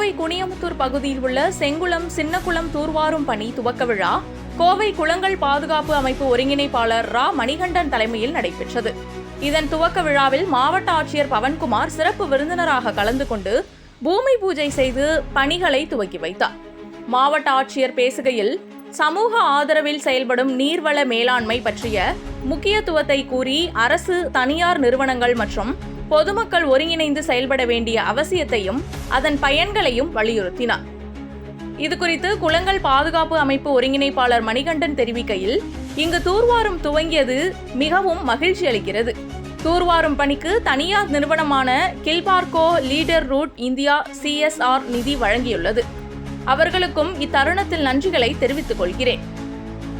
கோவை குனியமுத்தூர் பகுதியில் உள்ள செங்குளம் சின்னக்குளம் தூர்வாரும் பணி துவக்க விழா. கோவை குளங்கள் பாதுகாப்பு அமைப்பு ஒருங்கிணைப்பாளர் ரா. மணிகண்டன் தலைமையில் நடைபெற்றது. இதன் துவக்க விழாவில் மாவட்ட ஆட்சியர் பவன்குமார் சிறப்பு விருந்தினராக கலந்து கொண்டு பூமி பூஜை செய்து பணிகளை துவக்கி வைத்தார். மாவட்ட ஆட்சியர் பேசுகையில் சமூக ஆதரவில் செயல்படும் நீர்வள மேலாண்மை பற்றிய முக்கியத்துவத்தை கூறி அரசு தனியார் நிறுவனங்கள் மற்றும் பொதுமக்கள் ஒருங்கிணைந்து செயல்பட வேண்டிய அவசியத்தையும் அதன் பயன்களையும் வலியுறுத்தினார். இதுகுறித்து குளங்கள் பாதுகாப்பு அமைப்பு ஒருங்கிணைப்பாளர் மணிகண்டன் தெரிவிக்கையில் இங்கு தூர்வாரும் துவங்கியது மிகவும் மகிழ்ச்சி அளிக்கிறது. தூர்வாரும் பணிக்கு தனியார் நிறுவனமான Gilbarco Veeder Root India CSR நிதி வழங்கியுள்ளது. அவர்களுக்கும் இத்தருணத்தில் நன்றிகளை தெரிவித்துக் கொள்கிறேன்.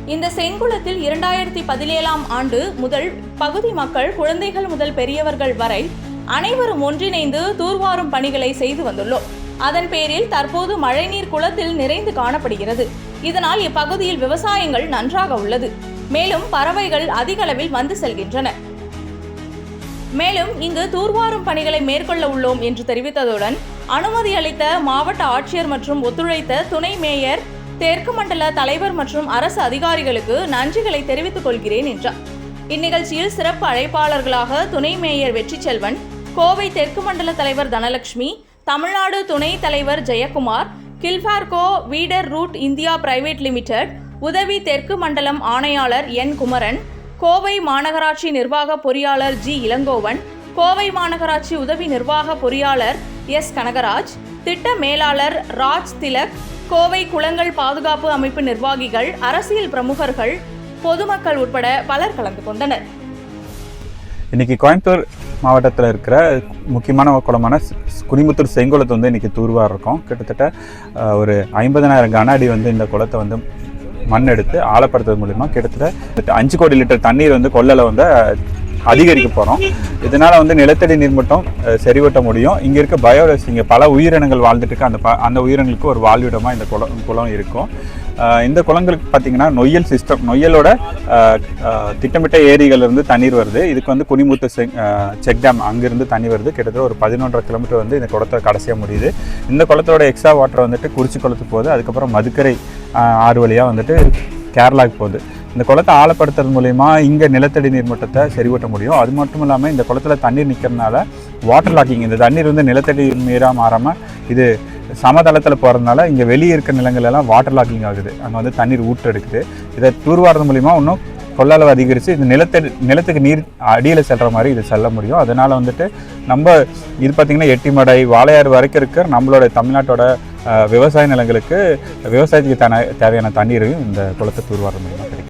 இந்த செங்குளத்தில் இரண்டாயிரத்தி பதினேழாம் ஆண்டு முதல் பகுதி மக்கள் குழந்தைகள் முதல் பெரியவர்கள் வரை அனைவரும் ஒன்றிணைந்து தூர்வாரும் பணிகளை செய்து வந்துள்ளோம். அதன் பேரில் தற்போது மழைநீர் குளத்தில் நிறைந்து காணப்படுகிறது. இதனால் இப்பகுதியில் விவசாயங்கள் நன்றாக உள்ளது. மேலும் பறவைகள் அதிக அளவில் வந்து செல்கின்றன. மேலும் இங்கு தூர்வாரும் பணிகளை மேற்கொள்ள உள்ளோம் என்று தெரிவித்ததுடன் அனுமதி அளித்த மாவட்ட ஆட்சியர் மற்றும் ஒத்துழைத்த துணை மேயர் தெற்கு மண்டல தலைவர் மற்றும் அரசு அதிகாரிகளுக்கு நன்றிகளை தெரிவித்துக் கொள்கிறேன் என்றார். இந்நிகழ்ச்சியில் சிறப்பு அழைப்பாளர்களாக துணை மேயர் வெற்றி செல்வன் கோவை தெற்கு மண்டல தலைவர் தனலட்சுமி தமிழ்நாடு துணை தலைவர் ஜெயக்குமார் கில்ஃபார்கோ வீடர் ரூட் இந்தியா பிரைவேட் லிமிடெட் உதவி தெற்கு மண்டலம் ஆணையாளர் என் குமரன் கோவை மாநகராட்சி நிர்வாக பொறியாளர் ஜி இளங்கோவன் கோவை மாநகராட்சி உதவி நிர்வாக பொறியாளர் எஸ் கனகராஜ் திட்ட மேலாளர் ராஜ் திலக் கோவை குளங்கள் பாதுகாப்பு அமைப்பு நிர்வாகிகள் அரசியல் பிரமுகர்கள் பொதுமக்கள் உட்பட பலர் கலந்து கொண்டனர். இன்னைக்கு கோயம்புத்தூர் மாவட்டத்தில் இருக்கிற முக்கியமான குளமான குனிமுத்தூர் செங்குளத்தை வந்து இன்றைக்கி தூர்வாக இருக்கும். கிட்டத்தட்ட ஒரு ஐம்பதனாயிரம் கன அடி வந்து இந்த குளத்தை வந்து மண் எடுத்து ஆழப்படுத்துறது மூலிமா கிட்டத்தட்ட அஞ்சு கோடி லிட்டர் தண்ணீர் வந்து கொள்ளலை வந்து அதிகரிக்க போகிறோம் இதனால் வந்து நிலத்தடி நீர்மட்டம் அஹ், முடியும். இங்கே இருக்க பயோடஸ் இங்கே பல உயிரினங்கள் வாழ்ந்துட்டு இருக்கு அந்த ப அந்த உயிரினங்களுக்கு ஒரு வாழ்விடமாக இந்த குளம் குளம் இருக்கும். இந்த குளங்களுக்கு பார்த்தீங்கன்னா நொய்யல் சிஸ்டம் நொய்யலோட திட்டமிட்ட ஏரிகளிலிருந்து தண்ணீர் வருது. இதுக்கு வந்து குனிமுத்து செக் செக் டேம் அங்கேருந்து தண்ணி வருது. கிட்டத்தட்ட ஒரு பதினொன்றரை கிலோமீட்டர் வந்து இந்த குளத்தை கடைசியாக முடியுது. இந்த குளத்தோட எக்ஸ்ட்ரா வாட்டர் வந்துட்டு குறிச்சி குளத்துக்கு போகுது. அதுக்கப்புறம் மதுக்கரை ஆறு வழியாக வந்துட்டு கேரளாவுக்கு போகுது. இந்த குளத்தை ஆழப்படுத்துறது மூலயமா இங்கே நிலத்தடி நீர்மட்டத்தை செறிவூட்ட முடியும். அது மட்டும் இல்லாமல் இந்த குளத்துல தண்ணீர் நிற்கிறதுனால வாட்டர் லாக்கிங் இந்த தண்ணீர் வந்து நிலத்தடி நீராக மாறாமல் இது சமதளத்தில் போகிறதுனால இங்கே வெளியே இருக்க நிலங்கள் எல்லாம் வாட்டர் லாக்கிங் ஆகுது. அங்கே வந்து தண்ணீர் ஊற்றெடுக்குது. இதை தூர்வாரது மூலிமா இன்னும் கொள்ளளவு அதிகரித்து இந்த நிலத்தடி நிலத்துக்கு நீர் அடியில் செல்கிற மாதிரி இது செல்ல முடியும். அதனால் வந்துட்டு நம்ம இது பார்த்திங்கன்னா எட்டிமடை வாழையார் வரைக்கும் இருக்கிற நம்மளோட தமிழ்நாட்டோட விவசாய நிலங்களுக்கு விவசாயத்துக்கு தேவையான தண்ணீரையும் இந்த குளத்தை தூர்வாரம் மூலிமா